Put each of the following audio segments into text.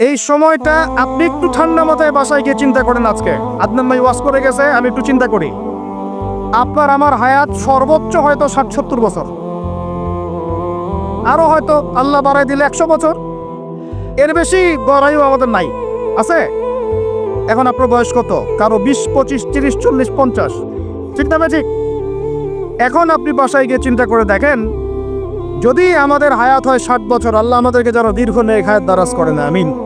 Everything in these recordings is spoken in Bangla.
এই সময়টা আপনি একটু ঠান্ডা মাথায় বাসায় গিয়ে চিন্তা করেন আজকে। আদনান ভাই ওয়াশ করে গেছে, আমি একটু চিন্তা করি। আপনার আমার হায়াত সর্বোচ্চ হয়তো ষাট সত্তর বছর। আরও হয়তো আল্লাহ বাড়াই দিলে একশো বছর। এর বেশি গড়াইও আমাদের নাই। আছে? এখন আপনার বয়স কত? কারও বিশ, পঁচিশ, তিরিশ, চল্লিশ, পঞ্চাশ। ঠিক না ঠিক এখন আপনি বাসায় গিয়ে চিন্তা করে দেখেন, যদি আমাদের হায়াত হয় ষাট বছর, আল্লাহ আমাদেরকে যারা দীর্ঘ নেই হায়াত করে না আমিন।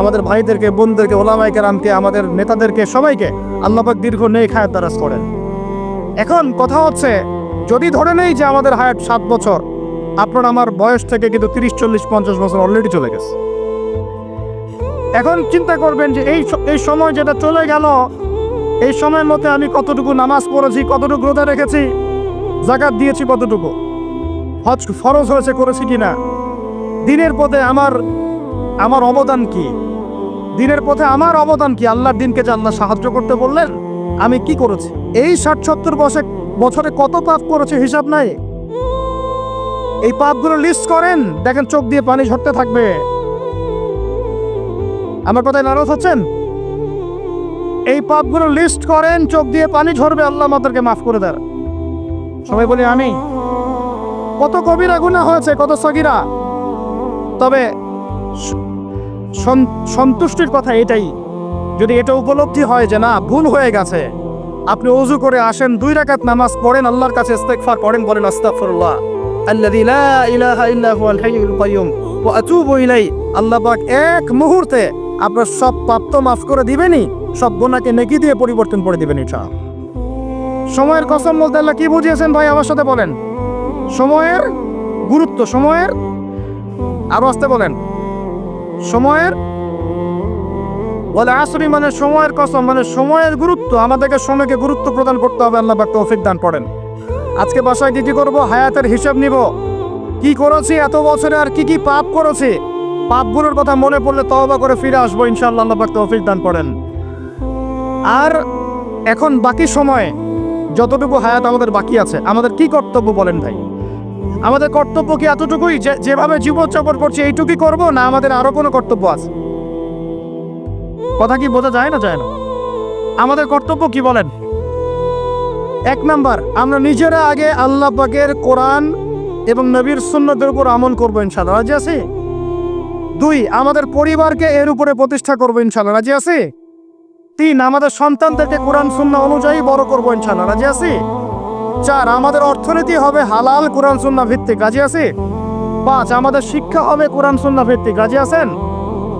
আমাদের ভাইদেরকে, বোনদেরকে ওলামাইকে রামকে আমাদের নেতাদেরকে, সবাইকে আল্লাপাক দীর্ঘ নেই হায়াত দারাজ করেন। এখন কথা হচ্ছে, যদি ধরে নেই যে আমাদের হায়াত সাত বছর, আপনার আমার বয়স থেকে কিন্তু তিরিশ, চল্লিশ, পঞ্চাশ বছর অলরেডি চলে গেছে। এখন চিন্তা করবেন যে এই এই সময় যেটা চলে গেল, এই সময়ের মধ্যে আমি কতটুকু নামাজ পড়েছি, কতটুকু রোজা রেখেছি, জাকাত দিয়েছি কতটুকু, হজ ফরজ হয়েছে করেছি কিনা, দিনের পথে আমার আমার অবদান কি? দিনের পথে আমার অবদান কি? আল্লাহর দিনকে যে আল্লাহ সাহায্য করতে বললেন, আমি কি করেছি? এই ষাট সত্তর বছর বছরে কত পাপ করেছে হিসাব নাই? এই পাপগুলো লিস্ট করেন, দেখেন চোখ দিয়ে পানি ঝরতে থাকবে। আমার কথায় নারাজ হচ্ছেন? এই পাপগুলো লিস্ট করেন, চোখ দিয়ে পানি ঝরবে, আল্লাহ আমাদেরকে মাফ করে দেয় সবাই বলি আমি কত কবিরা গুণা হয়েছে, কত সগিরা। তবে সন্তুষ্টির কথা এটাই। যদি এটা উপলব্ধি হয় যে না, ভুল হয়ে গেছে, আপনি অজু করে আসেন, দুই রাকাত নামাজ পড়েন, আল্লাহর কাছে ইস্তেগফার পড়েন, বলেন, আস্তাগফিরুল্লাহ। আল্লাযী লা ইলাহা ইল্লা হুয়াল হাইয়ুল কাইয়ুম ওয়া আতুবু ইলাই আল্লাহ পাক এক মুহূর্তে আপনার সব পাপ তো মাফ করে দিবেনই, সব গুনাহকে নেকি দিয়ে পরিবর্তন করে দিবেন, ইনশাআল্লাহ। সময়ের কসম বলতে আল্লাহ কি বুঝিয়েছেন ভাই, আমার সাথে বলেন। সময়ের গুরুত্ব, সময়ের আরও আসতে বলেন। সময়ের? বলে আসরি মানে সময়ের কসম মানে সময়ের গুরুত্ব। আমাদেরকে সময়কে গুরুত্ব প্রদান করতে হবে, আল্লাহ পাক তৌফিক দান করেন। আজকে বাসায় কি কি করব? হায়াতের হিসাব নিব। কি করেছি, এত বছরে আর কি কি পাপ করেছি? পাপগুলোর কথা মনে পড়লে তওবা করে ফিরে আসব, ইনশাআল্লাহ আল্লাহ পাক তৌফিক দান করেন। আর এখন বাকি সময়ে, যতটুকু হায়াত আমাদের বাকি আছে, আমাদের কি কর্তব্য বলেন ভাই? আমাদের কর্তব্য কি এতটুকুই? যেভাবে জীবনযাপন করছি, এইটুকুই করব, না আমাদের আরও কোনো কর্তব্য আছে? কথা কি বোঝা যায় না যায় না? আমাদের কর্তব্য কি বলেন? এক নাম্বার, আমরা নিজেরা আগে আল্লাহ পাকের কোরআন এবং নবীর সুন্নতের উপর আমল করব ইনশাল্লাহ রাজি আছে? দুই, আমাদের পরিবারকে এর উপরে প্রতিষ্ঠা করব ইনশাল্লাহ রাজি আছে? তিন, আমাদের সন্তানদেরকে কোরআন সুন্না অনুযায়ী বড় করব ইনশাল্লাহ রাজি আছি? চার, আমাদের অর্থনীতি হবে হালাল, কোরআন সুন্না ভিত্তিক। রাজি আছি? পাঁচ, আমাদের শিক্ষা হবে কোরআন সুন্না ভিত্তিক। রাজি আছেন?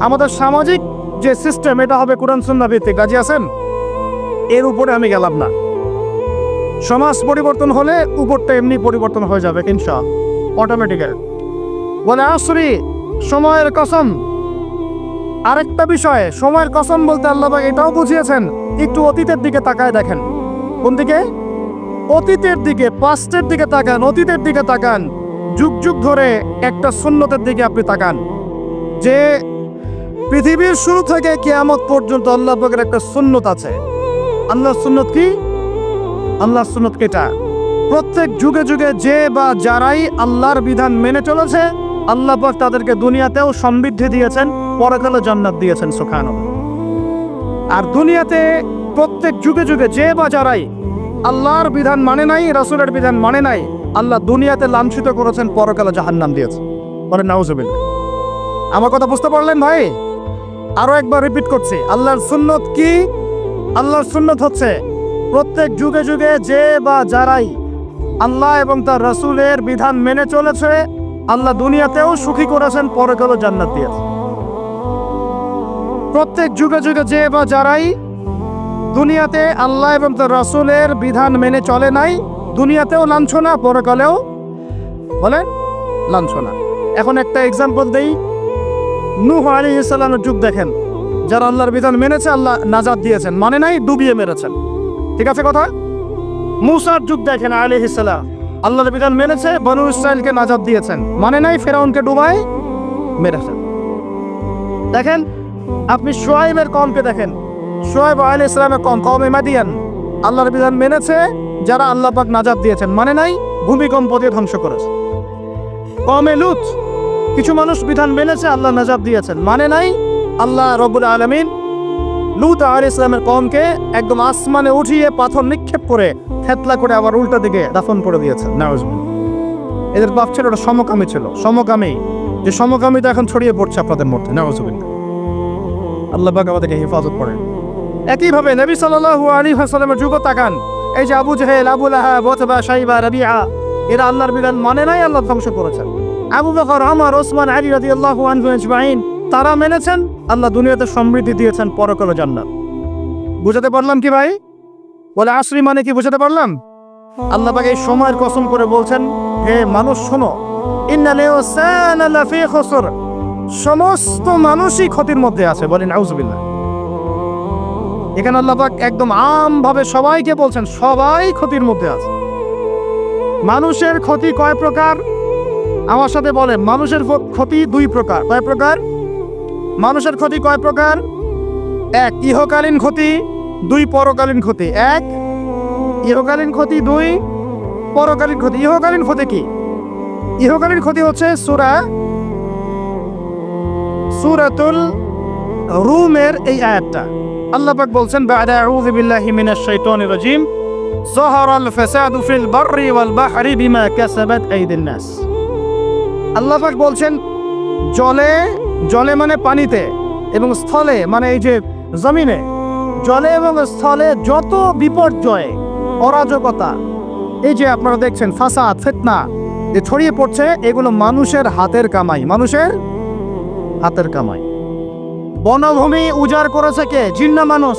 আমাদের সামাজিক যে সিস্টেম এটা হবে কোরআন সুন্না ভিত্তিক। রাজি আছেন? এর উপরে আমি গেলাম না। সমাজ পরিবর্তন হলে উপরটা এমনি পরিবর্তন হয়ে যাবে, ইনশা অটোমেটিক্যাল বলে, আসরি, সময়ের কসম। আরেকটা বিষয়ে, সময়ের কসম বলতে আল্লাহ এটাও বুঝিয়েছেন, একটু অতীতের দিকে তাকায় দেখেন। কোন দিকে? অতীতের দিকে পাস্টের দিকে তাকান, অতীতের দিকে তাকান। যুগ যুগ ধরে একটা সুন্নতের দিকে আপনি তাকান। যে পৃথিবীর শুরু থেকে কেয়ামত পর্যন্ত আল্লাহ পাকের একটা সুন্নত আছে। আল্লাহর সুন্নত কি? আল্লাহ সুন্নত কেটা প্রত্যেক যুগে যুগে যে বা যারাই আল্লাহর বিধান মেনে চলেছে, আল্লাহ পাক তাদেরকে দুনিয়াতেও সমৃদ্ধি দিয়েছেন পরকালে জান্নাত দিয়েছেন সুখান আর দুনিয়াতে প্রত্যেক যুগে যুগে যে বা যারাই আল্লাহর বিধান মানে নাই, রাসূলের বিধান মানে নাই। আল্লাহ দুনিয়াতে লাঞ্ছিত করেছেন, পরকালে জাহান্নাম দিয়েছে। বলেন, নাউজুবিল্লাহ। আমার কথা বুঝতে পারলেন ভাই? আরও একবার রিপিট করছি, আল্লাহর সুন্নত কি? আল্লাহর সুন্নত হচ্ছে, প্রত্যেক যুগে যুগে যে বা যারাই আল্লাহ এবং তার রাসূলের বিধান মেনে চলেছে, আল্লাহ দুনিয়াতেও সুখী করেছেন পরকালে জান্নাত দিয়েছে। প্রত্যেক যুগে যুগে যে বা যারাই দুনিয়াতে আল্লাহ এবং তার রাসূলের বিধান মেনে চলে নাই, দুনিয়াতেও লাঞ্ছনা, পরকালেও বলেন লাঞ্ছনা। এখন একটা এক্সাম্পল দেই। নূহ আলাইহিস সালামের যুগ দেখেন, যারা আল্লাহর বিধান মেনেছে, আল্লাহ নাজাদ দিয়েছেন মানে নাই ডুবিয়ে মেরেছেন। ঠিক আছে কথা? মুসার যুগ দেখেন আলাইহিস সালাম, আল্লাহর বিধান মেনেছে, বনু ইসরায়েলকে নাজাদ দিয়েছেন মানে নাই ফেরাউনকে ডুবাই মেরেছেন। দেখেন, আপনি সোয়াইবের কমকে দেখেন সোয়াইব আলী ইসলামের কম মাদিয়ান? আল্লাহর বিধান মেনেছে, যারা আল্লাহ পাক নাজাত দিয়েছেন। মানে নাই ভূমিকম্প দিয়ে ধ্বংস করেছে। কমে লুত, কিছু মানুষ বিধান মেনেছে, আল্লাহ নাজাত দিয়েছেন। মানে নাই, আল্লাহ রবুল আলমিন লুত আল ইসলামের কমকে একদম আসমানে উঠিয়ে পাথর নিক্ষেপ করে থেতলা করে আবার উল্টা দিকে দাফন করে দিয়েছে নাউজবিন এদের বাপ ছিল, ওটা সমকামী ছিল। সমকামী, যে সমকামিতা এখন ছড়িয়ে পড়ছে আপনাদের মধ্যে। নাউজবিন আল্লাহ পাক আমাদেরকে হেফাজত করেন। একইভাবে নবী সাল্লাল্লাহু আলাইহি ওয়াসাল্লামের যুগ তাকান। এই যে আবু জাহেল, আবু লাহাব ওতবা শাইবা রাবিআ এরা আল্লাহর বিধান মানে নাই, আল্লাহ ধ্বংস করেছেন। আবু বকর, ওমর, ওসমান, আলী রাদিয়াল্লাহু আনহু আজমাইন, তারা মেনেছেন, আল্লাহ দুনিয়াতে সমৃদ্ধি দিয়েছেন, পরকালে জান্নাত। বুঝাতে পারলাম কি ভাই? বলে আসরি মানে কি বুঝাতে পারলাম? আল্লাহ পাক এই সময়ের কসম করে বলছেন, হে মানুষ শোনো সমস্ত মানুষই ক্ষতির মধ্যে আছে, বলেন আউজুবিল্লাহ এখানে আল্লাহ পাক একদম আমভাবে সবাইকে বলছেন, সবাই ক্ষতির মধ্যে আছে। মানুষের ক্ষতি কয় প্রকার? আমার সাথে বলেন, মানুষের ক্ষতি দুই প্রকার। কয় প্রকার? মানুষের ক্ষতি কয় প্রকার? এক, ইহকালীন ক্ষতি, দুই, পরকালীন ক্ষতি। এক, ইহকালীন ক্ষতি, দুই, পরকালীন ক্ষতি। ইহকালীন ক্ষতি কি? ইহকালীন ক্ষতি হচ্ছে সুরা, সুরাতুল রুমের এই আয়াতটা। আল্লাহ পাক বলছেন, বাদা আউযু বিল্লাহি মিনাশ শাইতানির রাজিম। যাহারাল ফাসাদু ফিল বাররি ওয়াল বাহরি বিমা কাসাবাত আইদিন নাস। আল্লাহ পাক বলছেন, জলে জলে মানে পানিতে এবং স্থলে মানে এই যে জমিনে। জলে এবং স্থলে যত বিপর্যয়, অরাজকতা, এই যে আপনারা দেখছেন ফাসাদ, ফেতনা যে ছড়িয়ে পড়ছে, এগুলো মানুষের হাতের কামাই, মানুষের হাতের কামাই। বনভূমি উজাড় করেছে কে? জিন্না মানুষ।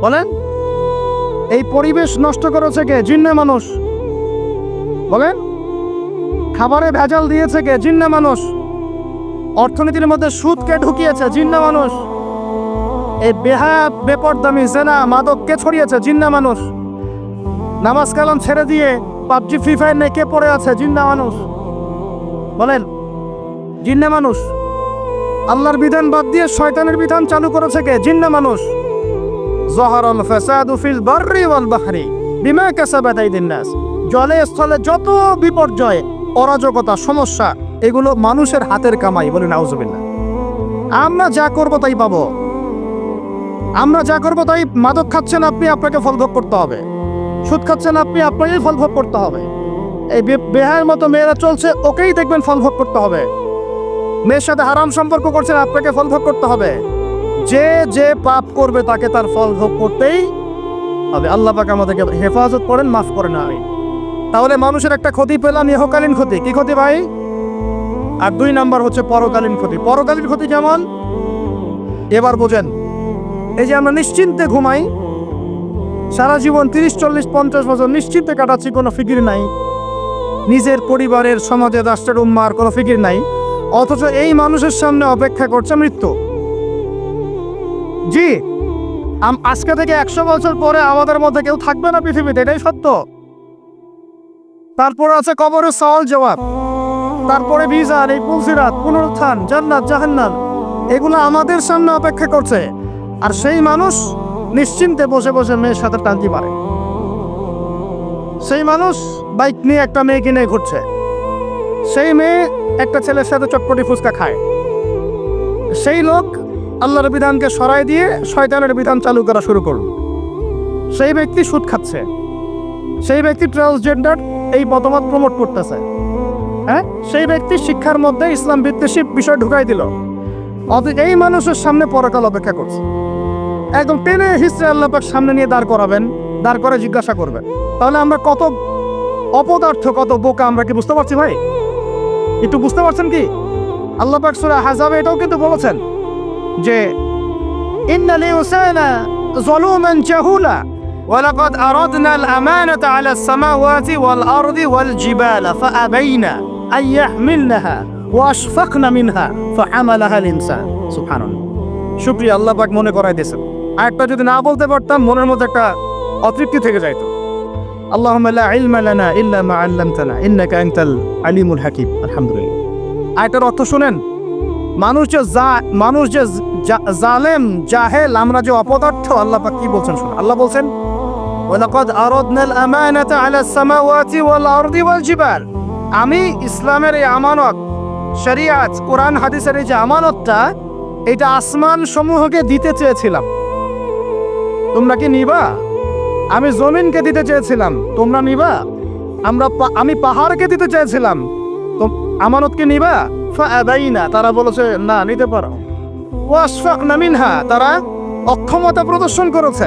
বলেন? এই পরিবেশ নষ্ট করেছে কে? জিন্না মানুষ। বলেন? খাবারে ভেজাল দিয়েছে কে? জিন্না মানুষ। অর্থনীতির মধ্যে সুদকে ঢুকিয়েছে? জিন্না মানুষ। এই বেহা বেপরদামি, জেনা মাদককে ছড়িয়েছে? জিন্না মানুষ। নামাজ কালাম ছেড়ে দিয়ে পাবজি, ফ্রি ফায়ার নেই কে পড়ে আছে? জিন্না মানুষ। বলেন? জিন্না মানুষ। আল্লাহর বিধান বাদ দিয়ে শয়তানের বিধান চালু করেছে কে? জিন্না মানুষ। জহরল ফাসাদু ফিল বাররি ওয়াল বাহরি, বিমা কাসাবাত আইদিন নাস। জলে স্থলে যত বিপর্যয়, অরাজকতা, সমস্যা, এগুলো মানুষের হাতের কামাই বলে নাউজুবিল্লাহ। আমরা যা করব তাই পাবো। আমরা যা করব তাই মাদক খাচ্ছেন আপনি, আপনাকে ফল ভোগ করতে হবে। সুদ খাচ্ছেন আপনি, আপনাকেই ফল ভোগ করতে হবে। এই বেহায়ের মতো মেয়েরা চলছে, ওকেই দেখবেন ফল ভোগ করতে হবে। মেয়ের সাথে হারাম সম্পর্ক করছেন আপনাকে ফল ভোগ করতে হবে। যে যে পাপ করবে তাকে তার ফল ভোগ করতেই হবে। আল্লাহ পাক আমাদেরকে হেফাজত করেন, মাফ করেন আমি তাহলে মানুষের একটা ক্ষতি পেলাম, ইহকালীন ক্ষতি। কি ক্ষতি ভাই? আর দুই নাম্বার হচ্ছে পরকালীন ক্ষতি। পরকালীন ক্ষতি যেমন এবার বোঝেন। এই যে আমরা নিশ্চিন্তে ঘুমাই, সারা জীবন তিরিশ, চল্লিশ, পঞ্চাশ বছর নিশ্চিন্তে কাটাচ্ছি, কোনো ফিকির নাই। নিজের পরিবারের, সমাজের, রাষ্ট্রের, উম্মার কোনো ফিকির নাই। অথচ এই মানুষের সামনে অপেক্ষা করছে মৃত্যু। জি আজকে থেকে একশো বছর পরে আমাদের মধ্যে কেউ থাকবে না পৃথিবীতে, এটাই সত্য। তারপর আছে কবরের সওয়াল জবাব। তারপরে বিজার, এই পুলসিরাত, পুনরুত্থান, জান্নাত, জাহান্নাম, এগুলো আমাদের সামনে অপেক্ষা করছে। আর সেই মানুষ নিশ্চিন্তে বসে বসে মেয়ের সাথে টানতে পারে। সেই মানুষ বাইক নিয়ে একটা মেয়ে কিনে ঘুরছে। সেই মেয়ে একটা ছেলের সাথে চটপটি ফুচকা খায়। সেই লোক আল্লাহর বিধানকে সরাই দিয়ে শয়তানের বিধান চালু করা শুরু করল। সেই ব্যক্তি সুদ খাচ্ছে। সেই ব্যক্তি ট্রান্সজেন্ডার এই মতামত প্রমোট করতেছে। হ্যাঁ? সেই ব্যক্তি শিক্ষার মধ্যে ইসলাম বিদ্বেষী বিষয় ঢুকাই দিল। অথচ এই মানুষের সামনে পরকাল অপেক্ষা করছে। একদম টেনে হিস্ট্রি আল্লাপাক সামনে নিয়ে দাঁড় করাবেন, দাঁড় করে জিজ্ঞাসা করবেন। তাহলে আমরা কত অপদার্থ, কত বোকা আমরা কি বুঝতে পারছি ভাই? একটু বুঝতে পারছেন কি আল্লাহ পাক সূরা হাজাবে এটাও কিন্তু বলেছেন যে ইন্নাল ইনসানা যালুমান জাহুলা ولقد أردنا الأمانة على السماوات والأرض والجبال فأبين أن يحملنها وأشفقن منها فحملها الإنسان سبحان الله শুক্রিয়া আল্লাহ পাক মনে করাই দিয়েছেন আর একটা যদি না বলতে পারতাম মনের মধ্যে একটা অতৃপ্তি থেকে যাইতো اللهم لا علم لنا إلا ما علمتنا إنك أنت العليم الحكيم الحمد لله আয়টার অর্থ শুনেন মানুষ যে যা মানুষ যে জা- জালেম জাহেল আমরা যে অপদার্থ আল্লাহ পাক কি বলছেন শুনুন আল্লাহ বলছেন ولقد أردنا الأمانة على السماوات والأرض والجبال আমি ইসলামের এই আমানত শরিয়াত কোরআন হাদিসের এই যে আমানতটা এটা আসমান সমূহকে দিতে চেয়েছিলাম তোমরা কি নিবা আমি জমিনকে দিতে চেয়েছিলাম। তোমরা নিবা? আমরা আমি পাহাড়কে দিতে চেয়েছিলাম। তো আমানতকে নিবা? ফাদাইনা তারা বলেছে, না, নিতে পারো। ওয়াশফাক নামিনহা তারা অক্ষমতা প্রদর্শন করেছে।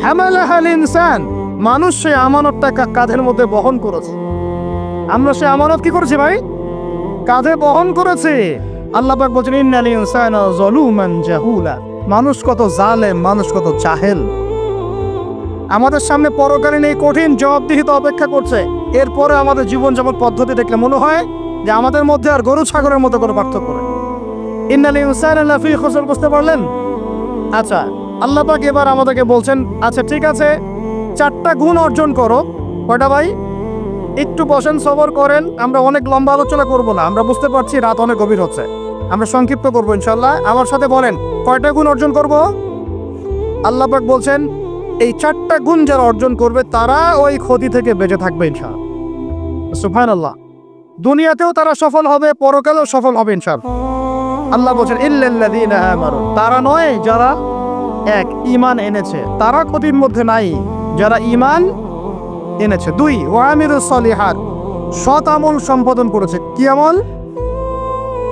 হ্যামালাহাল ইনসান মানুষ সে আমানতটা কাঁধের মধ্যে বহন করেছে। আমরা সে আমানত কি করেছি ভাই? কাঁধে বহন করেছে। আল্লাহ পাক বলছেন, ইন্নাল ইনসান জলুমান জাহুলা। মানুষ কত জালেম, মানুষ কত জাহেল। আমাদের সামনে পরকালীন এই কঠিন জবাবদিহিতা অপেক্ষা করছে। এরপরে আমাদের জীবনযাপন পদ্ধতি দেখলে মনে হয় যে আমাদের মধ্যে আর গরু ছাগলের মতো কোনো পার্থক্য নেই। ইন্নাল ইনসানা লাফি খুসর, বুঝতে পারলেন? আচ্ছা আল্লাহ পাক এবার আমাদেরকে বলছেন আচ্ছা ঠিক আছে, চারটা গুণ অর্জন করো। কয়টা ভাই? একটু বসেন, সবর করেন, আমরা অনেক লম্বা আলোচনা করব না, আমরা বুঝতে পারছি রাত অনেক গভীর হচ্ছে। আমরা সংক্ষিপ্ত করব ইনশাল্লাহ আমার সাথে বলেন, কয়টা গুণ অর্জন করব? আল্লাহ পাক বলছেন এই চারটা গুণ যারা অর্জন করবে, তারা ওই ক্ষতি থেকে বেঁচে থাকবে ইনশাল সুফান আল্লাহ দুনিয়াতেও তারা সফল হবে, পরকালেও সফল হবে ইনশাল আল্লাহ বলছেন, ইল্লাল্লাযীনা তারা নয়, যারা এক ইমান এনেছে। তারা ক্ষতির মধ্যে নাই, যারা ঈমান এনেছে। দুই ওয়ামিরুস সলিহাত। সৎ আমল সম্পাদন করেছে। কি আমল?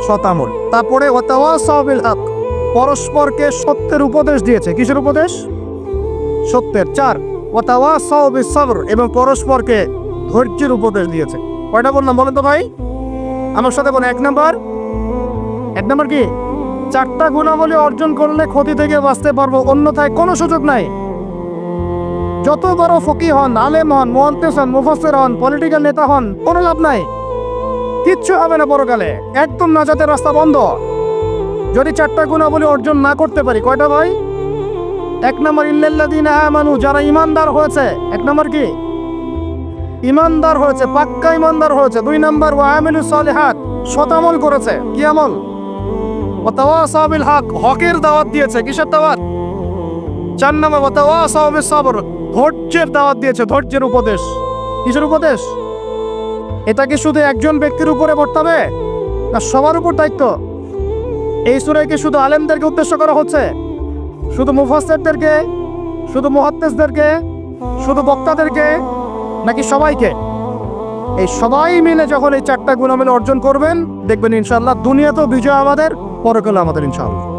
সৎ আমল। তারপরে ওয়াতাওয়াসাউ বিল হক। পরস্পরকে সত্যের উপদেশ দিয়েছে। কিসের উপদেশ? সত্যের চার। এবং পরস্পরকে ধৈর্যের উপদেশ দিয়েছে। কয়টা বললাম বলেন তো ভাই? আমার সাথে বলেন, এক নাম্বার। এক নম্বর কি? চারটা গুণাবলী অর্জন করলে ক্ষতি থেকে বাঁচতে পারব, অন্যথায় কোনো সুযোগ নাই। যত বড় ফকি হন, আলেম হন মোহান্তেস হন মুফাসের হন পলিটিক্যাল নেতা হন, কোনো লাভ নাই। কিচ্ছু হবে না পরকালে। একদম নাজাতের রাস্তা বন্ধ। যদি চারটা গুণাবলী অর্জন না করতে পারি, কয়টা ভাই? এক নম্বর ইল্লাল্লাদিন আমানু, যারা ইমানদার হয়েছে। এক নম্বর কি? ইমানদার হয়েছে, পাক্কা ইমানদার হয়েছে। দুই নম্বর ওয়ামিলু সলিহাত শতামল করেছে। কি আমল? ওয়াতাওয়াসাউ বিল হক, হকের দাওয়াত দিয়েছে। কিসের দাওয়াত? চার নম্বর ওয়াতাওয়াসাউ বিস সবর, ধৈর্যের দাওয়াত দিয়েছে, ধৈর্যের উপদেশ। কিসের উপদেশ? এটা কি শুধু একজন ব্যক্তির উপরে বর্তাবে না সবার উপর দায়িত্ব? এই সুরায় কি শুধু আলেমদেরকে উদ্দেশ্য করা হচ্ছে? শুধু মুফাসেরদেরকে শুধু মুহাদ্দিসদেরকে, শুধু বক্তাদেরকে, নাকি সবাইকে? এই সবাই মিলে যখন এই চারটা গুণ মিলে অর্জন করবেন, দেখবেন ইনশাল্লাহ দুনিয়াতেও বিজয় আমাদের পরকালে আমাদের ইনশাল্লাহ